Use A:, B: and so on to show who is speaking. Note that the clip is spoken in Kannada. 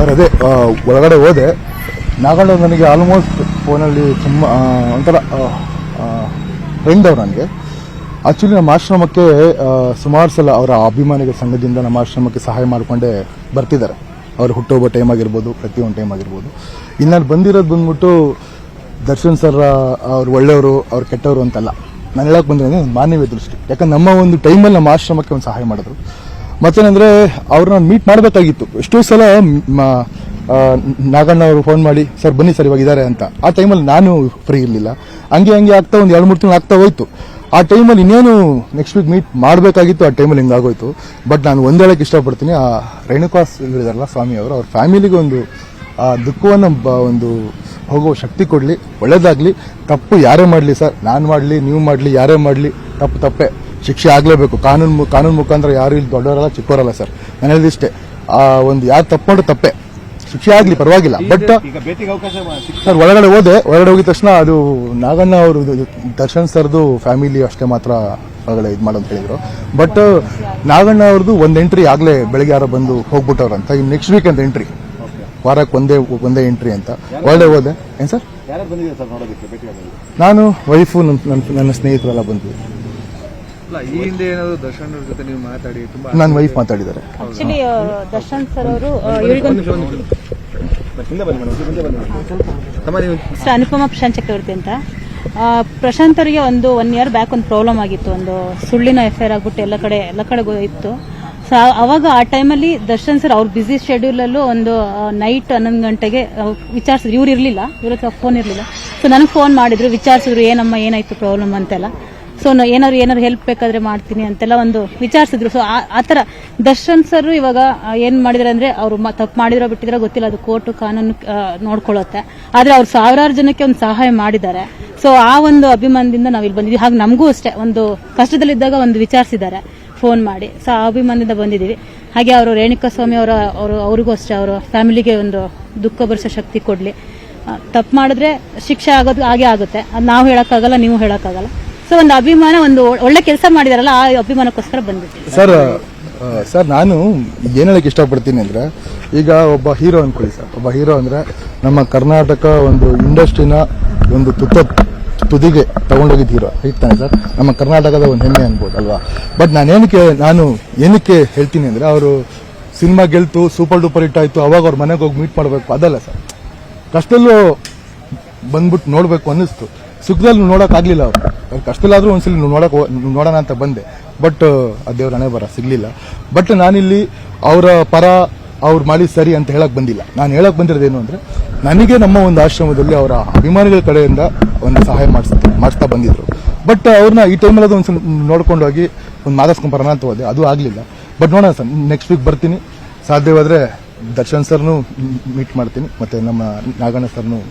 A: ಸರ್ ಅದೇ ಒಳಗಡೆ ಹೋದೆ. ನಾಗಣ್ಣ ನನಗೆ ಆಲ್ಮೋಸ್ಟ್ ಫೋನಲ್ಲಿ ತುಂಬ ಒಂಥರ ಫ್ರೆಂಡ್ ಅವ್ರು ನನಗೆ. ಆ್ಯಕ್ಚುಲಿ ನಮ್ಮ ಆಶ್ರಮಕ್ಕೆ ಸುಮಾರು ಸಲ ಅವರ ಅಭಿಮಾನಿಗಳ ಸಂಘದಿಂದ ನಮ್ಮ ಆಶ್ರಮಕ್ಕೆ ಸಹಾಯ ಮಾಡಿಕೊಂಡೇ ಬರ್ತಿದ್ದಾರೆ. ಅವ್ರು ಹುಟ್ಟೋಗೋ ಟೈಮ್ ಆಗಿರ್ಬೋದು ಪ್ರತಿಯೊಂದು ಟೈಮ್ ಆಗಿರ್ಬೋದು. ಇನ್ನು ನಾನು ಬಂದಿರೋದು ಬಂದ್ಬಿಟ್ಟು ದರ್ಶನ್ ಸರ್ ಅವ್ರು ಒಳ್ಳೆಯವರು, ಅವ್ರು ಕೆಟ್ಟವರು ಅಂತಲ್ಲ. ನಾನು ಹೇಳಕ್ಕೆ ಬಂದಿರೋದು ಮಾನವೀಯ ದೃಷ್ಟಿ. ಯಾಕಂದ್ರೆ ನಮ್ಮ ಒಂದು ಟೈಮಲ್ಲಿ ನಮ್ಮ ಆಶ್ರಮಕ್ಕೆ ಒಂದು ಸಹಾಯ ಮಾಡಿದ್ರು. ಮತ್ತೇನಂದ್ರೆ ಅವ್ರನ್ನ ಮೀಟ್ ಮಾಡಬೇಕಾಗಿತ್ತು. ಎಷ್ಟೋ ಸಲ ನಾಗಣ್ಣ ಅವರು ಫೋನ್ ಮಾಡಿ, ಸರ್, ಬನ್ನಿ ಸರ್, ಇವಾಗ ಇದ್ದಾರೆ ಅಂತ. ಆ ಟೈಮಲ್ಲಿ ನಾನು ಫ್ರೀ ಇರಲಿಲ್ಲ. ಹಂಗೆ ಹಂಗೆ ಆಗ್ತಾ ಒಂದು ಎರಡು, ಮೂರು ತಿಂಗಳು ಆಗ್ತಾ ಹೋಯ್ತು. ಆ ಟೈಮಲ್ಲಿ ಇನ್ನೇನು ನೆಕ್ಸ್ಟ್ ವೀಕ್ ಮೀಟ್ ಮಾಡಬೇಕಾಗಿತ್ತು, ಆ ಟೈಮಲ್ಲಿ ಹಿಂಗಾಗೋಯ್ತು ಬಟ್ ನಾನು ಒಂದು ಹೇಳಕ್ಕೆ ಇಷ್ಟಪಡ್ತೀನಿ, ಆ ರೇಣುಕಾಸ್ ಹೇಳಿದಾರಲ್ಲ ಸ್ವಾಮಿ ಅವರು, ಅವ್ರ ಫ್ಯಾಮಿಲಿಗೆ ಒಂದು, ಆ, ದುಃಖವನ್ನು ಒಂದು ಹೋಗೋ ಶಕ್ತಿ ಕೊಡಲಿ. ಒಳ್ಳೇದಾಗಲಿ. ತಪ್ಪು ಯಾರೇ ಮಾಡಲಿ ಸರ್. ನಾನು ಮಾಡಲಿ, ನೀವು ಮಾಡಲಿ, ಯಾರೇ ಮಾಡಲಿ, ತಪ್ಪು ತಪ್ಪೇ. ಶಿಕ್ಷೆ ಆಗಲೇಬೇಕು. ಕಾನೂನು ಕಾನೂನು ಮುಖಾಂತರ ಯಾರು ಇಲ್ಲಿ ದೊಡ್ಡವರಲ್ಲ ಚಿಕ್ಕವರಲ್ಲ ಸರ್. ನಾನು ಹೇಳಿದಿಷ್ಟೇ ಆ ಒಂದು ಯಾರು ತಪ್ಪು ತಪ್ಪೆ. ಶಿಕ್ಷೆ ಆಗಲಿ ಪರವಾಗಿಲ್ಲ. ಬಟ್ ಸರ್ ಒಳಗಡೆ ಹೋದೆ. ಒಳಗಡೆ ಹೋಗಿದ ತಕ್ಷಣ ಅದು ನಾಗಣ್ಣ ಅವರು ದರ್ಶನ್ ಸರ್ದು ಫ್ಯಾಮಿಲಿ ಅಷ್ಟೇ ಮಾತ್ರ ಒಳಗಡೆ ಇದು ಮಾಡೋದು ಹೇಳಿದ್ರು. ಬಟ್ ನಾಗಣ್ಣ ಅವ್ರದ್ದು ಒಂದು ಎಂಟ್ರಿ ಆಗಲೇ ಬೆಳಗ್ಗೆ ಯಾರೋ ಬಂದು ಹೋಗ್ಬಿಟ್ಟವ್ರಂತ ಈಗ ನೆಕ್ಸ್ಟ್ ವೀಕ್ ಅಂತ ಎಂಟ್ರಿ ವಾರಕ್ಕೆ ಒಂದೇ ಒಂದೇ ಎಂಟ್ರಿ ಅಂತ. ಒಳಗಡೆ ಹೋದೆ. ಏನು ಸರ್? ನಾನು ವೈಫು ನನ್ನ ನನ್ನ- ಸ್ನೇಹಿತರೆಲ್ಲ ಬಂದ್ವಿ.
B: ಈ ಹಿಂದೆ ಏನಾದ್ರು ದರ್ಶನ್ ಅವ್ರ ಜೊತೆ ನೀವು ಮಾತಾಡಿ ತುಂಬಾ
A: ನನ್ನ ವೈಫ್ ಮಾತಾಡಿದ್ದಾರೆ.
C: ಆಕ್ಚುಲಿ ದರ್ಶನ್ ಸರ್ ಅವರು ಸರ್ ಅನುಪಮ ಪ್ರಶಾಂತ್ ಚಕ್ರವರ್ತಿ ಅಂತ. ಪ್ರಶಾಂತ್ ಅವರಿಗೆ ಒಂದು ಒನ್ ಇಯರ್ ಬ್ಯಾಕ್ ಒಂದು ಪ್ರಾಬ್ಲಮ್ ಆಗಿತ್ತು. ಒಂದು ಸುಳ್ಳಿನ ಎಫ್ ಐ ಆರ್ ಆಗ್ಬಿಟ್ಟು ಎಲ್ಲ ಕಡೆ ಎಲ್ಲ ಕಡೆಗೂ ಇತ್ತು ಸೊ ಅವಾಗ ಆ ಟೈಮಲ್ಲಿ ದರ್ಶನ್ ಸರ್ ಅವ್ರ ಬ್ಯುಸಿ ಶೆಡ್ಯೂಲಲ್ಲೂ ಒಂದು ನೈಟ್ ಹನ್ನೊಂದು ಗಂಟೆಗೆ ವಿಚಾರಿಸಿದ್ರು. ಇವ್ರು ಇರಲಿಲ್ಲ. ಇವ್ರ ಹತ್ರ ಫೋನ್ ಇರಲಿಲ್ಲ. ಸೊ ನನಗೆ ಫೋನ್ ಮಾಡಿದ್ರು. ವಿಚಾರಿಸಿದ್ರು ಏನಮ್ಮ ಏನಾಯ್ತು ಪ್ರಾಬ್ಲಮ್ ಅಂತೆಲ್ಲ. ಸೊ ಏನಾದ್ರು ಏನಾದ್ರು ಹೆಲ್ಪ್ ಬೇಕಾದ್ರೆ ಮಾಡ್ತೀನಿ ಅಂತೆಲ್ಲ ಒಂದು ವಿಚಾರಿಸಿದ್ರು. ಸೊ ಆ ಥರ ದರ್ಶನ್ ಸರ್ ಇವಾಗ ಏನು ಮಾಡಿದಾರೆ ಅಂದ್ರೆ ಅವರು ತಪ್ಪು ಮಾಡಿದ್ರ ಬಿಟ್ಟಿದ್ರೋ, ಗೊತ್ತಿಲ್ಲ, ಅದು ಕೋರ್ಟು ಕಾನೂನು ನೋಡ್ಕೊಳ್ಳುತ್ತೆ. ಆದ್ರೆ ಅವ್ರು ಸಾವಿರಾರು ಜನಕ್ಕೆ ಒಂದು ಸಹಾಯ ಮಾಡಿದ್ದಾರೆ. ಸೊ ಆ ಒಂದು ಅಭಿಮಾನದಿಂದ ನಾವು ಇಲ್ಲಿ ಬಂದಿದ್ವಿ. ಹಾಗೆ ನಮಗೂ ಅಷ್ಟೇ, ಒಂದು ಕಷ್ಟದಲ್ಲಿದ್ದಾಗ ಒಂದು ವಿಚಾರಿಸಿದ್ದಾರೆ. ಫೋನ್ ಮಾಡಿ. ಸೊ ಆ ಅಭಿಮಾನದಿಂದ ಬಂದಿದ್ದೀವಿ ಹಾಗೆ ಅವರು ರೇಣುಕಾ ಸ್ವಾಮಿ ಅವರ ಅವರು ಅವ್ರಿಗೂ ಅಷ್ಟೇ, ಅವರ ಫ್ಯಾಮಿಲಿಗೆ ಒಂದು ದುಃಖ ಭರಿಸೋ ಶಕ್ತಿ ಕೊಡಲಿ. ತಪ್ಪು ಮಾಡಿದ್ರೆ ಶಿಕ್ಷೆ ಆಗೋದು ಹಾಗೆ ಆಗುತ್ತೆ. ಅದು ನಾವು ಹೇಳೋಕ್ಕಾಗಲ್ಲ, ನೀವು ಹೇಳೋಕ್ಕಾಗಲ್ಲ. ಸೊ ಒಂದು ಅಭಿಮಾನ, ಒಂದು ಒಳ್ಳೆ ಕೆಲಸ ಮಾಡಿದಾರಲ್ಲ, ಆ ಅಭಿಮಾನಕ್ಕೋಸ್ಕರ ಬಂದ್ಬಿಟ್ಟು
A: ಸರ್ ಸರ್, ನಾನು ಏನು ಹೇಳಕ್ಕೆ ಇಷ್ಟಪಡ್ತೀನಿ ಅಂದರೆ, ಈಗ ಒಬ್ಬ ಹೀರೋ ಅನ್ಕೊಳ್ಳಿ ಸರ್. ಒಬ್ಬ ಹೀರೋ ಅಂದರೆ ನಮ್ಮ ಕರ್ನಾಟಕ ಒಂದು ಇಂಡಸ್ಟ್ರಿನ ಒಂದು ತುತ್ತ, ತುದಿಗೆ ತಗೊಂಡೋಗಿದ್ದ ಹೀರೋ. ಹೇಳ್ತಾನೆ ಸರ್? ನಮ್ಮ ಕರ್ನಾಟಕದ ಒಂದು ಹೆಮ್ಮೆ ಅನ್ಬೋದು, ಅಲ್ವಾ? ಬಟ್ ನಾನು ಏನಕ್ಕೆ ನಾನು ಏನಕ್ಕೆ ಹೇಳ್ತೀನಿ ಅಂದರೆ, ಅವರು ಸಿನಿಮಾ ಗೆಲ್ತು, ಸೂಪರ್ ಡೂಪರ್ ಹಿಟ್ ಆಯಿತು, ಅವಾಗ ಅವ್ರ ಮನೆಗೆ ಹೋಗಿ ಮೀಟ್ ಮಾಡಬೇಕು, ಅದಲ್ಲ ಸರ್. ಕಷ್ಟದಲ್ಲೂ ಬಂದ್ಬಿಟ್ಟು ನೋಡಬೇಕು ಅನ್ನಿಸ್ತು. ಸುಖದಲ್ಲಿ ನೋಡೋಕ್ಕಾಗಲಿಲ್ಲ ಅವ್ರು. ಕಷ್ಟದಲ್ಲಾದ್ರೂ ಒಂದ್ಸಲಿ ನೋಡಕ್ ನೋಡೋಣ ಅಂತ ಬಂದೆ. ಬಟ್, ಆ ದೇವ್ರ ಹಣೆ ಬರ ಸಿಗ್ಲಿಲ್ಲ. ಬಟ್ ನಾನಿಲ್ಲಿ ಅವರ ಪರ ಅವ್ರು ಮಾಡಿ ಸರಿ ಅಂತ ಹೇಳಕ್ ಬಂದಿಲ್ಲ. ನಾನು ಹೇಳಕ್ ಬಂದಿರೋದೇನು ಅಂದ್ರೆ, ನನಗೆ ನಮ್ಮ ಒಂದು ಆಶ್ರಮದಲ್ಲಿ ಅವರ ಅಭಿಮಾನಿಗಳ ಕಡೆಯಿಂದ ಒಂದು ಸಹಾಯ ಮಾಡಿಸ್ತಾ ಮಾಡಿಸ್ತಾ ಬಂದಿದ್ರು. ಬಟ್ ಅವ್ರನ್ನ ಈ ಟೈಮಲ್ಲಿ ಅದು ಒಂದ್ಸಲ ನೋಡ್ಕೊಂಡು ಹೋಗಿ ಒಂದು ಮಾತಾಡ್ಸ್ಕೊಂಡ್ ಬರೋಣ ಅಂತ ಹೋದೆ. ಅದು ಆಗಲಿಲ್ಲ. ಬಟ್ ನೋಡೋಣ ಸರ್ ನೆಕ್ಸ್ಟ್ ವೀಕ್ ಬರ್ತೀನಿ. ಸಾಧ್ಯವಾದ್ರೆ ದರ್ಶನ್ ಸರ್ನು ಮೀಟ್ ಮಾಡ್ತೀನಿ. ಮತ್ತೆ ನಮ್ಮ ನಾಗಣ್ಣ ಸರ್ನು